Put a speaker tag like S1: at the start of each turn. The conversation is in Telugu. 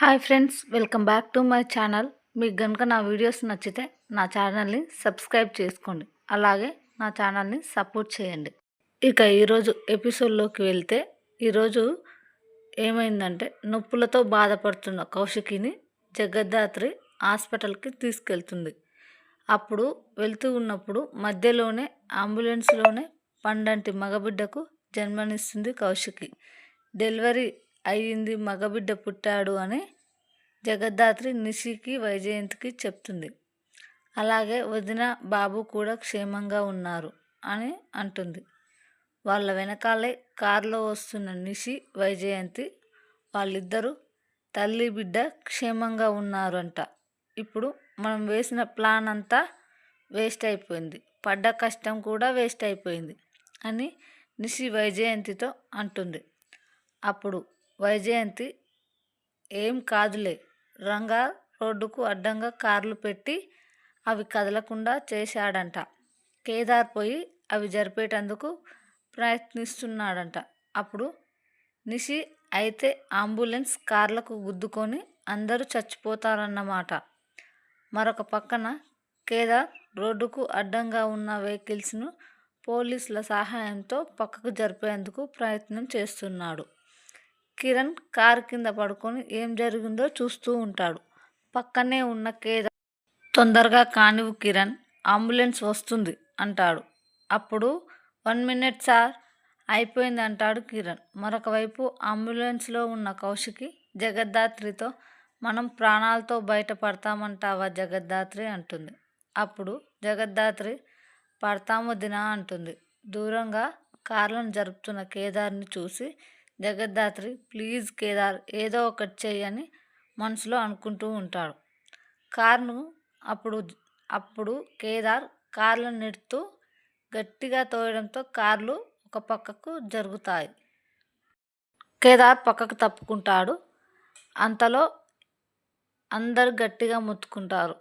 S1: Hi friends welcome back to my channel మీకు కనుక నా వీడియోస్ నచ్చితే నా ఛానల్ని సబ్స్క్రైబ్ చేసుకోండి. అలాగే నా ఛానల్ని సపోర్ట్ చేయండి. ఇక ఈరోజు ఎపిసోడ్లోకి వెళ్తే ఈరోజు ఏమైందంటే నొప్పులతో బాధపడుతున్న కౌశికిని జగద్ధాత్రి హాస్పిటల్కి తీసుకెళ్తుంది. అప్పుడు వెళ్తూ ఉన్నప్పుడు మధ్యలోనే అంబులెన్స్లోనే పండంటి మగబిడ్డకు జన్మనిస్తుంది కౌశికి. డెలివరీ అయ్యింది మగబిడ్డ పుట్టాడు అని జగద్ధాత్రి నిషికి వైజయంతికి చెప్తుంది. అలాగే వదిన బాబు కూడా క్షేమంగా ఉన్నారు అని అంటుంది. వాళ్ళ వెనకాలే కారులో వస్తున్న నిషి వైజయంతి వాళ్ళిద్దరూ తల్లి బిడ్డ క్షేమంగా ఉన్నారు అంట ఇప్పుడు మనం వేసిన ప్లాన్ అంతా వేస్ట్ అయిపోయింది. పడ్డ కష్టం కూడా వేస్ట్ అయిపోయింది అని నిషి వైజయంతితో అంటుంది. అప్పుడు వైజయంతి ఏం కాదులే. రంగా రోడ్డుకు అడ్డంగా కార్లు పెట్టి అవి కదలకుండా చేశాడంట. కేదార్ పోయి అవి జరిపేటందుకు ప్రయత్నిస్తున్నాడంట. అప్పుడు నిషి అయితే అంబులెన్స్ కార్లకు గుద్దుకొని అందరూ చచ్చిపోతారన్నమాట. మరొక పక్కన కేదార్ రోడ్డుకు అడ్డంగా ఉన్న వెహికల్స్ను పోలీసుల సహాయంతో పక్కకు జరిపేందుకు ప్రయత్నం చేస్తున్నాడు. కిరణ్ కారు కింద పడుకొని ఏం జరిగిందో చూస్తూ ఉంటాడు. పక్కనే ఉన్న కేదార్ తొందరగా కానివు కిరణ్ అంబులెన్స్ వస్తుంది అంటాడు. అప్పుడు వన్ మినిట్ సార్ అయిపోయింది అంటాడు కిరణ్. మరొక వైపు అంబులెన్స్లో ఉన్న కౌశికి జగద్ధాత్రితో మనం ప్రాణాలతో బయటపడతామంటావా జగద్ధాత్రి అంటుంది. అప్పుడు జగద్ధాత్రి పడతాము దినా అంటుంది. దూరంగా కార్లను జరుపుతున్న కేదార్ని చూసి జగద్ధాత్రి ప్లీజ్ కేదార్ ఏదో ఒకటి చెయ్యని మనసులో అనుకుంటూ ఉంటాడు. కార్ను అప్పుడు అప్పుడు కేదార్ కార్లను నెడుతూ గట్టిగా తోయడంతో కార్లు ఒక పక్కకు జరుగుతాయి. కేదార్ పక్కకు తప్పుకుంటాడు. అంతలో అందరు గట్టిగా ముత్తుకుంటారు.